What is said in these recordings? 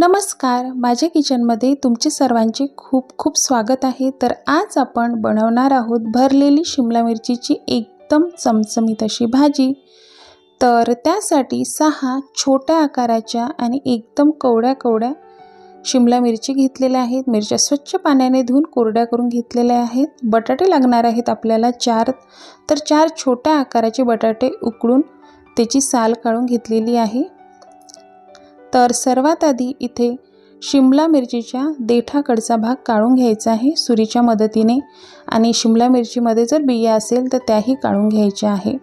नमस्कार. माझ्या किचनमध्ये तुमचे सर्वांचे खूप खूप स्वागत आहे. तर आज आपण बनवणार आहोत भरलेली शिमला मिरचीची एकदम चमचमीत अशी भाजी. तर त्यासाठी सहा छोट्या आकाराच्या आणि एकदम कवड्या कवड्या शिमला मिरची घेतलेल्या आहेत. मिरच्या स्वच्छ पाण्याने धुवून कोरड्या करून घेतलेल्या आहेत. बटाटे लागणार आहेत आपल्याला चार. तर चार छोट्या आकाराचे बटाटे उकळून त्याची साल काढून घेतलेली आहे. तर सर्वात आधी इथे शिमला मिरचीच्या देठाकडचा भाग काढून घ्यायचा आहे सुरीच्या मदतीने. आणि शिमला मिरचीमध्ये जर बिया असेल तर त्याही काढून घ्यायच्या आहे.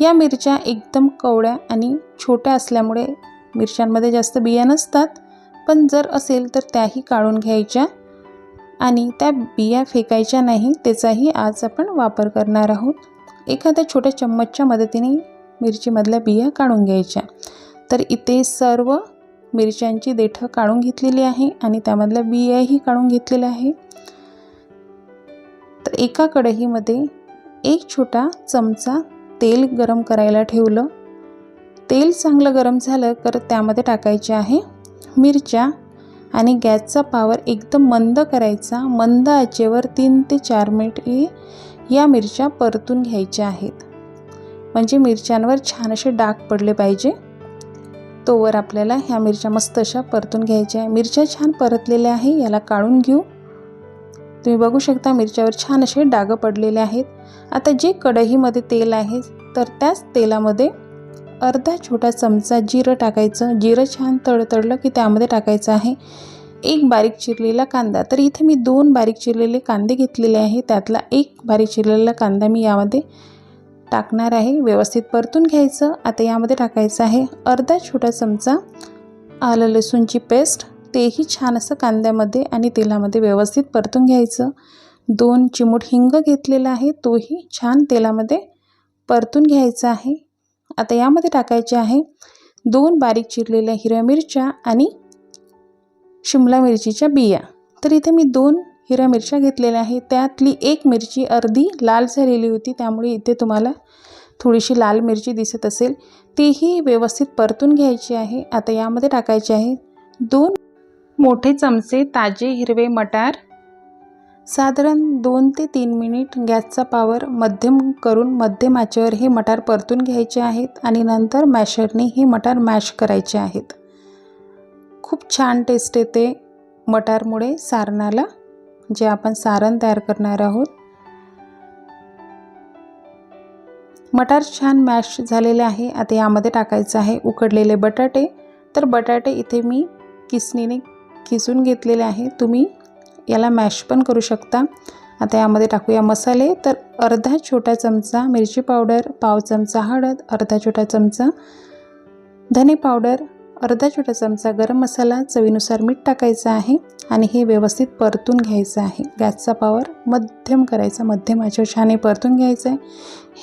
या मिरच्या एकदम कवड्या आणि छोट्या असल्यामुळे मिरच्यांमध्ये जास्त बिया नसतात. पण जर असेल तर त्याही काढून घ्यायच्या. आणि त्या बिया फेकायच्या नाही त्याचाही आज आपण वापर करणार आहोत. एखाद्या छोट्या चम्मचच्या मदतीने मिरचीमधल्या बिया काढून घ्यायच्या. तर इथे सर्व मिरच्यांची देठं काढून घेतलेली आहे आणि त्यामधल्या बियाही काढून घेतलेल्या आहे. तर एका कढईमध्ये एक छोटा चमचा तेल गरम करायला ठेवलं. तेल चांगलं गरम झालं तर त्यामध्ये टाकायचे आहे मिरच्या आणि गॅसचा पावर एकदम मंद करायचा. मंद आचेवर तीन ते चार मिनिट या मिरच्या परतून घ्यायच्या आहेत. म्हणजे मिरच्यांवर छान असे डाग पडले पाहिजे. तोवर आपल्याला ह्या मिरच्या मस्त अशा परतून घ्यायच्या आहे. मिरच्या छान परतलेल्या आहे याला काढून घेऊ. तुम्ही बघू शकता मिरच्यावर छान असे डाग पडलेले आहेत. आता जे कढईमध्ये तेल आहे तर त्याच तेलामध्ये अर्धा छोटा चमचा जिरं टाकायचं. जिरं छान तडतडलं की त्यामध्ये टाकायचं आहे. एक बारीक चिरलेला कांदा. तर इथे मी दोन बारीक चिरलेले कांदे घेतलेले आहे. त्यातला एक बारीक चिरलेला कांदा मी यामध्ये टाकणार आहे. व्यवस्थित परतून घ्यायचं. आता यामध्ये टाकायचं आहे अर्धा छोटा चमचा आलं लसूणची पेस्ट. तेही छान असं कांद्यामध्ये आणि तेलामध्ये व्यवस्थित परतून घ्यायचं. दोन चिमूट हिंग घेतलेला आहे. तोही छान तेलामध्ये परतून घ्यायचा आहे. आता यामध्ये टाकायचे आहे दोन बारीक चिरलेल्या हिरव्या मिरच्या आणि शिमला मिरचीच्या बिया. तर इथे मी दोन हिरव्या मिरच्या घेतलेल्या आहे त्यातली एक मिरची अर्धी लाल झालेली होती. त्यामुळे इथे तुम्हाला थोडीशी लाल मिरची दिसत असेल. तीही व्यवस्थित परतून घ्यायची आहे. आता यामध्ये टाकायची आहे दोन मोठे चमचे ताजे हिरवे मटार. साधारण दोन ते तीन मिनिट गॅसचा पावर मध्यम करून मध्यम आचेवर हे मटार परतून घ्यायचे आहेत आणि नंतर मॅशरने हे मटार मॅश करायचे आहेत. खूप छान टेस्ट येते मटारमुळे सारणाला. जे आपण सारण तयार करणार आहोत. मटार छान मॅश झालेले आहे. आता यामध्ये टाकायचं आहे उकडलेले बटाटे. तर बटाटे इथे मी किसणीने किसून घेतलेले आहे. तुम्ही याला मॅश पण करू शकता. आता यामध्ये टाकूया मसाले. तर अर्धा छोटा चमचा मिरची पावडर पाव चमचा हळद अर्धा छोटा चमचा धने पावडर अर्धा छोटा चमचा गरम मसाला चवीनुसार मीठ टाकायचं आहे आणि हे व्यवस्थित परतून घ्यायचं आहे. गॅसचा पावर मध्यम करायचा मध्यम याच्यावर छान हे परतून घ्यायचं आहे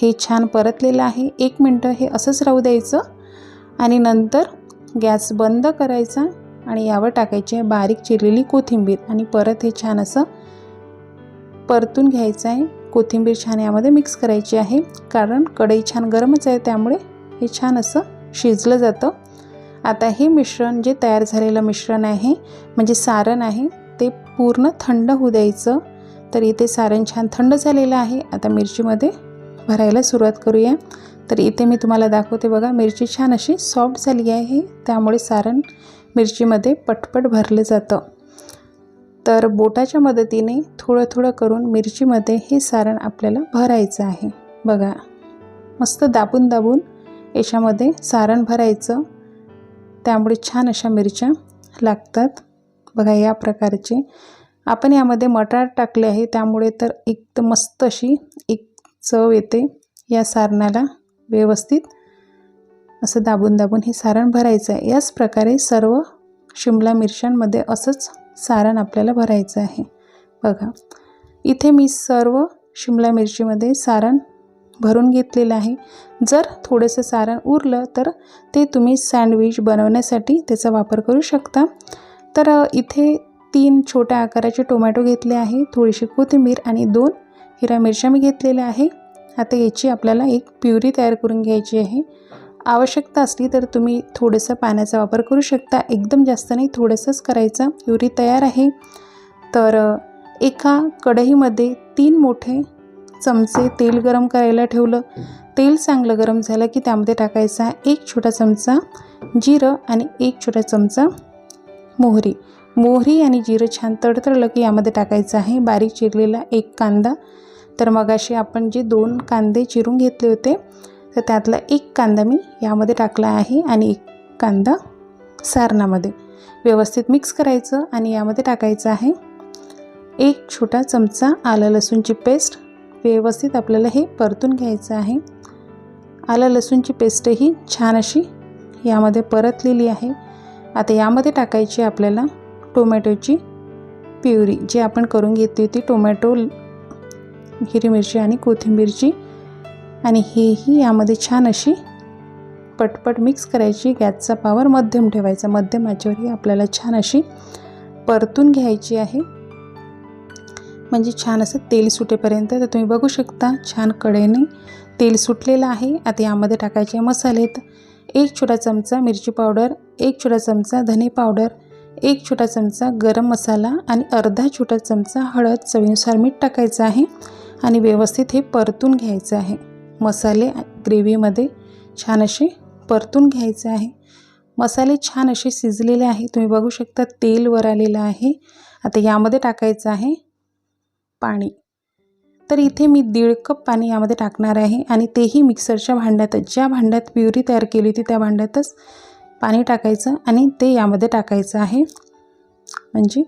हे छान परतलेलं आहे. एक मिनटं हे असंच राहू द्यायचं आणि नंतर गॅस बंद करायचा आणि यावर टाकायची आहे बारीक चिरलेली कोथिंबीर आणि परत हे छान असं परतून घ्यायचं आहे कोथिंबीर छान यामध्ये मिक्स करायची आहे. कारण कढई छान गरमच आहे त्यामुळे हे छान असं शिजलं जातं. आता हे मिश्रण जे तयार झालेलं मिश्रण आहे म्हणजे सारण आहे ते पूर्ण थंड होऊ द्यायचं. तर इथे सारण छान थंड झालेलं आहे. आता मिरचीमध्ये भरायला सुरुवात करूया. तर इथे मी तुम्हाला दाखवते बघा मिरची छान अशी सॉफ्ट झाली आहे. त्यामुळे सारण मिरचीमध्ये पटपट भरलं जातं. तर बोटाच्या मदतीने थोडं थोडं करून मिरचीमध्ये हे सारण आपल्याला भरायचं आहे. बघा मस्त दाबून दाबून याच्यामध्ये सारण भरायचं. त्यामुळे छान अशा मिरच्या लागतात. बघा या प्रकारचे. आपण यामध्ये मटार टाकले आहे त्यामुळे तर एकदम मस्त अशी एक चव येते या सारणाला व्यवस्थित. असं दाबून दाबून हे सारण भरायचं आहे. याच प्रकारे सर्व शिमला मिरच्यांमध्ये असंच सारण आपल्याला भरायचं आहे. बघा इथे मी सर्व शिमला मिरचीमध्ये सारण भरून घेतलेलं आहे. जर थोडंसं सारण उरलं तर ते तुम्ही सँडविच बनवण्यासाठी त्याचा वापर करू शकता. तर इथे तीन छोट्या आकाराचे टोमॅटो घेतले आहे थोडीशी कोथिंबीर आणि दोन हिरा मिरच्या मी घेतलेल्या आहे. आता याची आपल्याला एक प्युरी तयार करून घ्यायची आहे. आवश्यकता असली तर तुम्ही थोडंसं पाण्याचा वापर करू शकता. एकदम जास्त नाही थोडंसंच करायचं. प्युरी तयार आहे. तर एका कढईमध्ये तीन मोठे चमचे तेल गरम करायला ठेवलं. तेल चांगलं गरम झालं की त्यामध्ये टाकायचा एक छोटा चमचा जिरं आणि एक छोटा चमचा मोहरी. मोहरी आणि जिरं छान तडतडलं की यामध्ये टाकायचं आहे बारीक चिरलेला एक कांदा. तर मगाशी आपण जे दोन कांदे चिरून घेतले होते तर त्यातला एक कांदा मी यामध्ये टाकला आहे आणि एक कांदा सारणामध्ये. व्यवस्थित मिक्स करायचं आणि यामध्ये टाकायचं आहे एक छोटा चमचा आलं लसूणची पेस्ट व्यवस्थित आपल्याला हे परतून घ्यायचं आहे. आलं लसूणची पेस्टही छान अशी यामध्ये परतलेली आहे. आता यामध्ये टाकायची आपल्याला टोमॅटोची प्युरी. जी आपण करून घेतली होती टोमॅटो हिरवी मिरची आणि कोथिंबीरची. आणि हेही यामध्ये छान अशी पटपट मिक्स करायची. गॅसचा पावर मध्यम ठेवायचा. मध्यम आचेवर ही आपल्याला छान अशी परतून घ्यायची आहे. म्हणजे छान असं तेल सुटेपर्यंत तर तुम्ही बघू शकता छान कडेने तेल सुटलेलं आहे. आता यामध्ये टाकायचे मसालेत एक छोटा चमचा मिरची पावडर एक छोटा चमचा धने पावडर एक छोटा चमचा गरम मसाला आणि अर्धा छोटा चमचा हळद चवीनुसार मीठ टाकायचं आहे आणि व्यवस्थित हे परतून घ्यायचं आहे. मसाले ग्रेव्हीमध्ये छान असे परतून घ्यायचे आहे. मसाले छान असे शिजलेले आहे. तुम्ही बघू शकता तेल वर आलेलं आहे. आता यामध्ये टाकायचं आहे पाणी. तर इथे मी दीड कप पाणी यामध्ये टाकणार आहे आणि तेही मिक्सरच्या भांड्यातच. ज्या भांड्यात प्युरी तयार केली होती त्या भांड्यातच पाणी टाकायचं आणि ते यामध्ये टाकायचं आहे. म्हणजे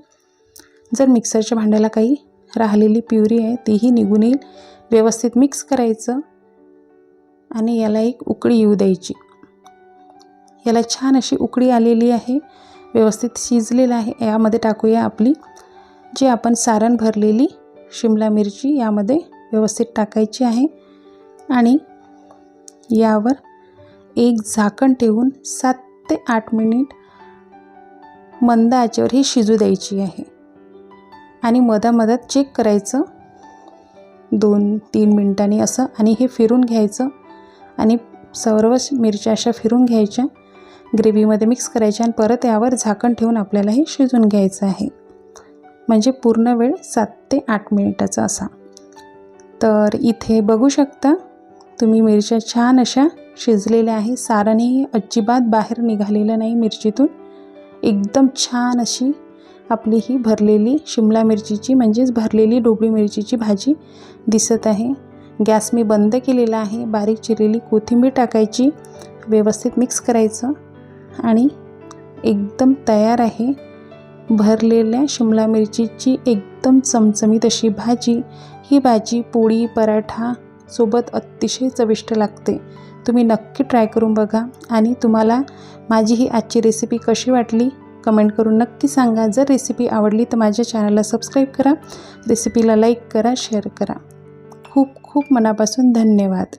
जर मिक्सरच्या भांड्याला काही राहिलेली प्युरी आहे तीही निघून येईल. व्यवस्थित मिक्स करायचं आणि याला एक उकळी येऊ द्यायची. याला छान अशी उकळी आलेली आहे. व्यवस्थित शिजलेलं आहे. यामध्ये टाकूया आपली जी आपण सारण भरलेली शिमला मिरची यामध्ये व्यवस्थित टाकायची आहे. आणि यावर एक झाकण ठेवून सात ते आठ मिनिट मंद आचेवर ही शिजू द्यायची आहे. आणि मधामधात चेक करायचं. दोन तीन मिनटांनी असं आणि हे फिरून घ्यायचं. आणि सर्व मिरच्या अशा फिरून घ्यायच्या. ग्रेव्हीमध्ये मिक्स करायच्या आणि परत यावर झाकण ठेवून आपल्याला हे शिजून घ्यायचं आहे. म्हणजे पूर्ण वेळ सात ते आठ मिनिटाचा असा. तर इथे बघू शकता तुम्ही मिरच्या छान अशा शिजलेल्या आहे सारणही अजिबात बाहेर निघालेलं नाही मिरचीतून. एकदम छान अशी आपली ही भरलेली शिमला मिरचीची म्हणजेच भरलेली डोबळी मिरचीची भाजी दिसत आहे. गॅस मी बंद केलेला आहे. बारीक चिरलेली कोथिंबीर टाकायची व्यवस्थित मिक्स करायचं आणि एकदम तयार आहे. भरलेल्या शिमला मिरचीची एकदम चमचमीत अशी भाजी. ही भाजी पोळी पराठा सोबत अतिशय चविष्ट लागते. तुम्ही नक्की ट्राय करून बघा. आणि तुम्हाला माझी ही आजची रेसिपी कशी वाटली कमेंट करून नक्की सांगा. जर रेसिपी आवडली तर माझ्या चॅनलला सबस्क्राईब करा. रेसिपीला लाईक करा शेअर करा. खूप खूप मनापासून धन्यवाद.